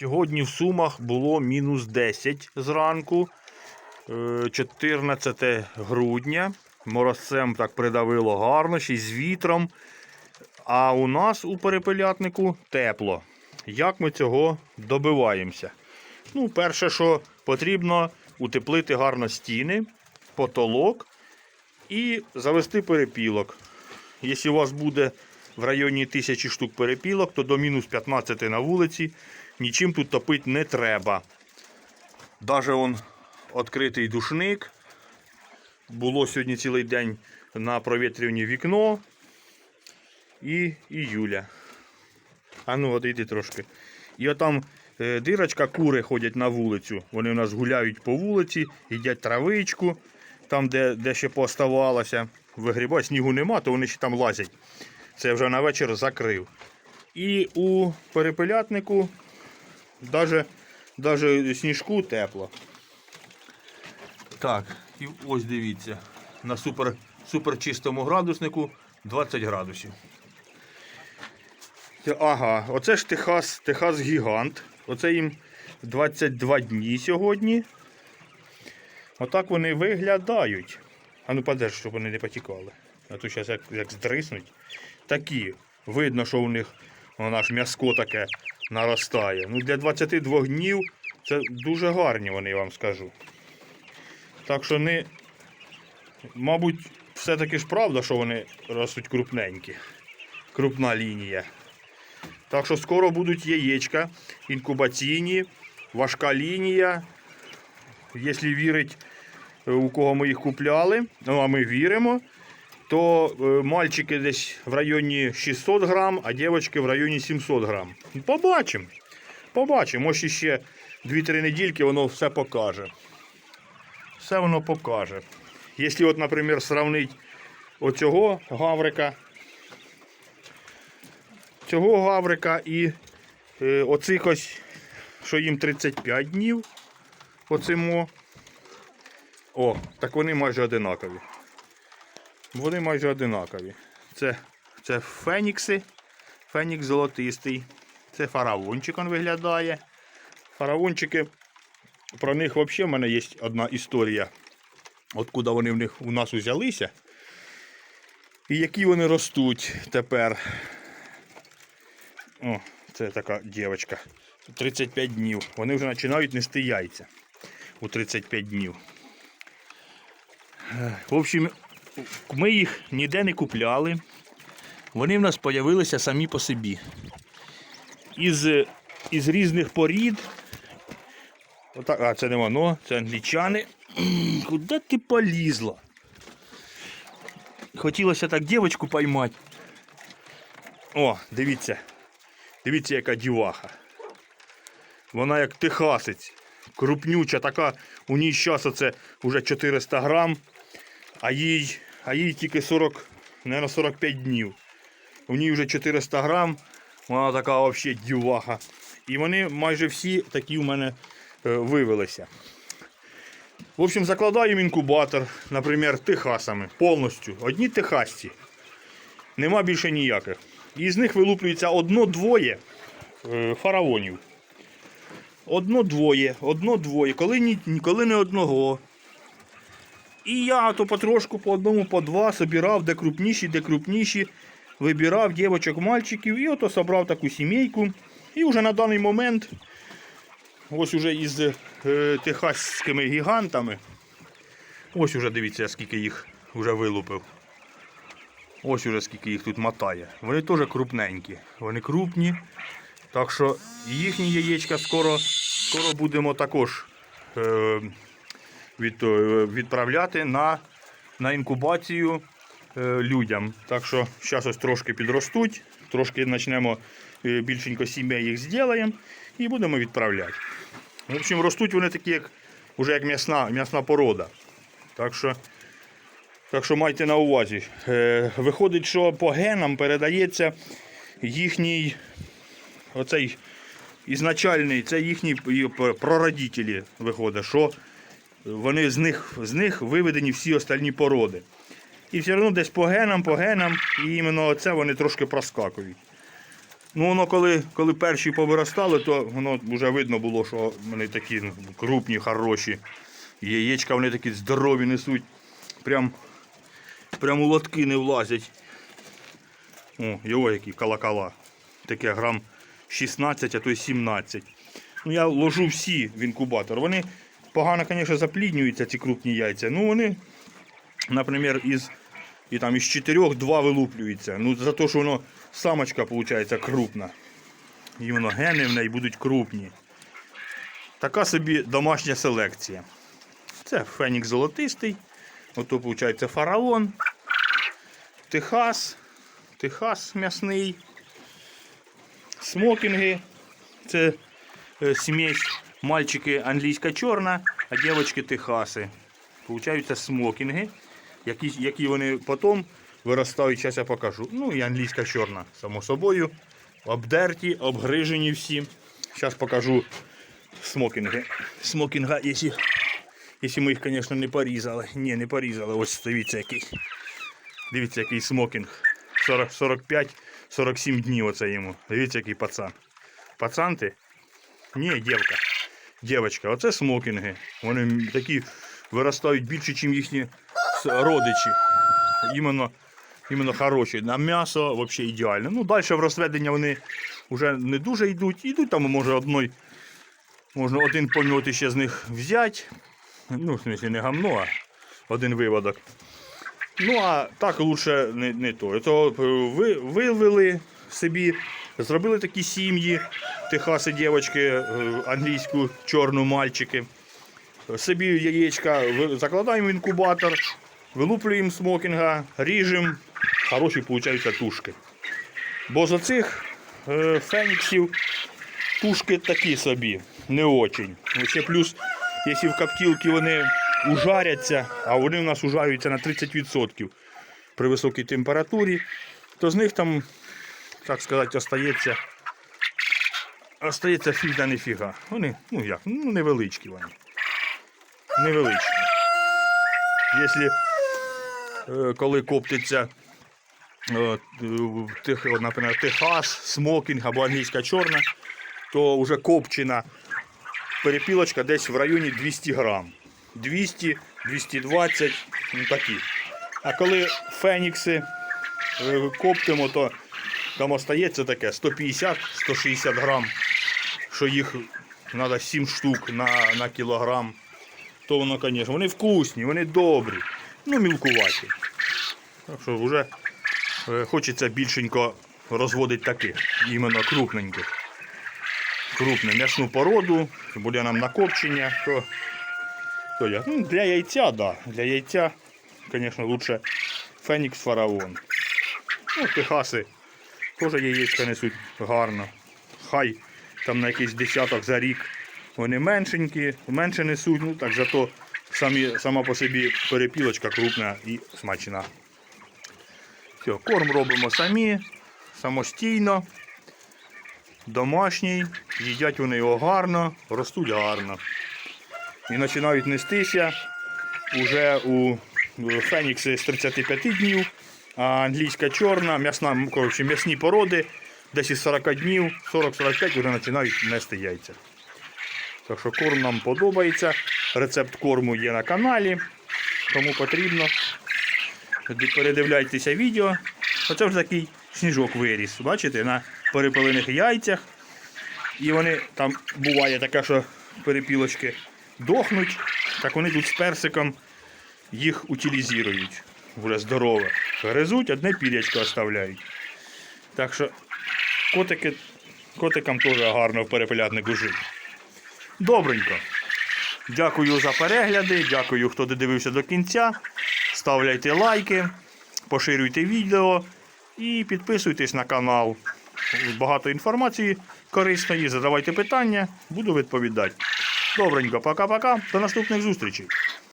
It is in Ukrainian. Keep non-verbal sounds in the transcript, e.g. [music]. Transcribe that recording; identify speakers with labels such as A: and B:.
A: Сьогодні в Сумах було мінус 10 зранку, е, 14 грудня. Морозцем так придавило гарно, ще й з вітром. А у нас у перепелятнику тепло. Як ми цього добиваємося? Ну, перше, що потрібно утеплити гарно стіни, потолок і завести перепілок. Якщо у вас буде в районі 1000 штук перепілок, то до мінус 15 на вулиці нічим тут топити не треба. Даже он відкритий душник. Було сьогодні цілий день на провітрюванні вікно. І, Юля. А ну, одійди трошки. І отам е, дирочка, кури ходять на вулицю. Вони у нас гуляють по вулиці, їдять травичку, там, де, де ще пооставалося. Вигрібають, снігу нема, то вони ще там лазять. Це вже на вечір закрив. І у перепелятнику даже, даже сніжку тепло. Так, і ось дивіться. На супер, супер чистому градуснику 20 градусів. Ага, оце ж Техас, Техас Гігант. Оце їм 22 дні сьогодні. Отак вони виглядають. А ну подержи, щоб вони не потікали. А то зараз як, як здриснуть. Такі. Видно, що у них воно ж м'яско таке наростає. Ну, для 22 днів це дуже гарні вони, я вам скажу. Так що не. Мабуть, все-таки ж правда, що вони ростуть крупненькі. Крупна лінія. Так що скоро будуть яєчка інкубаційні, важка лінія. Якщо вірить, у кого ми їх купляли, ну а ми віримо, то е, мальчики десь в районі 600 грам, а дівчатки в районі 700 грам. Побачимо. Побачимо. Може ще 2-3 недільки воно все покаже. Все воно покаже. Якщо, от, наприклад, сравнити оцього гаврика цього гаврика і е, оцих ось, що їм 35 днів. Оцимо. О, так вони майже одинакові. Вони майже одинакові. Це, це фенікси. Фенікс золотистий. Це фараончик він виглядає. Фараончики. Про них взагалі в мене є одна історія. Откуда вони в них у нас узялися. І які вони ростуть тепер. О, це така дівчинка. 35 днів. Вони вже починають нести яйця у 35 днів. Е, В общем, ми їх ніде не купляли. Вони в нас з'явилися самі по собі. Із, із різних порід. Отак, а, це не воно, це англічани. [clears throat] Куди ти полізла? Хотілося так дівчинку поймати. О, дивіться. Дивіться, яка діваха. Вона як техасець. Крупнюча, така, у ній зараз оце вже 400 грам, а їй, а їй тільки 40, мабуть, 45 днів. У ній вже 400 грам, вона така взагалі діваха. І вони майже всі такі у мене е, вивелися. В общем, закладаємо інкубатор, наприклад, техасами. Повністю. Одні техасці. Нема більше ніяких. І з них вилуплюється одно-двоє е, фараонів. Одно-двоє, одно-двоє, коли, коли не одного. І я то потрошку по одному, по два собирав, де крупніші, де крупніші. Вибирав дівочок, мальчиків і ото собрав таку сімейку. І вже на даний момент, ось уже із е, техаськими гігантами. Ось уже дивіться, скільки їх вже вилупив. Ось уже скільки їх тут мотає. Вони теж крупненькі. Вони крупні. Так що їхні яєчка скоро, скоро будемо також е, від, е, відправляти на, на інкубацію е, людям. Так що зараз ось трошки підростуть, трошки почнемо е, більшенько сімей їх зробимо і будемо відправляти. В общем, ростуть вони такі, як, уже як м'ясна, м'ясна порода. Так що так що майте на увазі. Е, виходить, що по генам передається їхній оцей ізначальний, це їхні прародителі виходить, що вони з них, з них виведені всі остальні породи. І все одно десь по генам, по генам, і іменно це вони трошки проскакують. Ну, воно коли, коли перші повиростали, то воно вже видно було, що вони такі ну, крупні, хороші. Яєчка вони такі здорові несуть. Прям, прям у лотки не влазять. О, його які колокола. Таке грам 16, а то й 17. Ну, я ложу всі в інкубатор. Вони погано, звісно, запліднюються, ці крупні яйця. Ну, вони, наприклад, із, і там, із 4 два вилуплюються. Ну, за те, що воно самочка, виходить, крупна. І воно гени в неї будуть крупні. Така собі домашня селекція. Це фенікс золотистий. Ото, виходить, фараон. Техас. Техас м'ясний. Смокінги. Це е, мальчики англійська чорна, а дівчатки техаси. Получаються смокінги, які, які вони потім виростають, зараз я покажу. Ну і англійська чорна, само собою. Обдерті, обгрижені всі. Зараз покажу смокінги. Смокінга, якщо, ми їх, звісно, не порізали. Ні, не порізали. Ось дивіться який. Дивіться, який смокінг. 45-47 днів оце йому. Дивіться, який пацан. Пацан ти? Ні, дівка. Дівчинка, оце смокінги. Вони такі виростають більше, ніж їхні родичі. Іменно, іменно хороші. На м'ясо взагалі ідеально. Ну, далі в розведення вони вже не дуже йдуть. Йдуть там, може, одной, можна один помьот ще з них взяти. Ну, в смысле, не гамно, а один виводок. Ну, а так лучше не, не то. То е, ви, вивели собі, зробили такі сім'ї, техаси дівчатки, е, англійську чорну мальчики. Собі яєчка закладаємо в інкубатор, вилуплюємо смокінга, ріжемо. Хороші получаються тушки. Бо з оцих е, феніксів тушки такі собі, не очень. Ще плюс, якщо в коптілки вони ужаряться, а вони у нас ужарюються на 30% при високій температурі, то з них там, так сказати, остається, остається фіг да ніфіга. Вони, ну як, ну невеличкі вони. Невеличкі. Якщо е, коли коптиться е, наприклад, Техас, смокінг або англійська чорна, то вже копчена перепілочка десь в районі 200 грам. 200, 220, ну такі. А коли фенікси е, коптимо, то там остається таке 150-160 грам, що їх треба 7 штук на, на кілограм. То воно, звісно, вони вкусні, вони добрі, ну мілкуваті. Так що вже е, хочеться більшенько розводити таких, іменно крупненьких. Крупну м'ясну породу, буде нам накопчення, то, то я. Ну, для яйця. Да. Для яйця, звісно, лучше Фенікс Фараон. Ну, Техаси теж яєчка несуть гарно. Хай там на якийсь десяток за рік вони меншенькі, менше несуть, ну так зато самі, сама по собі перепілочка крупна і смачна. Все, корм робимо самі, самостійно, домашній, їдять вони його гарно, ростуть гарно. І починають нестися уже у Фенікси з 35 днів, а англійська чорна, м'ясна, коротше, м'ясні породи, десь із 40 днів, 40-45 вже починають нести яйця. Так що корм нам подобається. Рецепт корму є на каналі. Кому потрібно. Передивляйтеся відео. Оце вже такий сніжок виріс. Бачите, на перепелених яйцях. І вони там буває таке, що перепілочки дохнуть, так вони тут з персиком їх утилізують. Вже здорове. Гризуть, одне пірячко оставляють. Так що котики, котикам теж гарно в перепелятнику жити. Добренько. Дякую за перегляди, дякую, хто додивився до кінця. Ставляйте лайки, поширюйте відео і підписуйтесь на канал. Багато інформації корисної. Задавайте питання, буду відповідати. Добренько, пока-пока. До наступних зустрічей.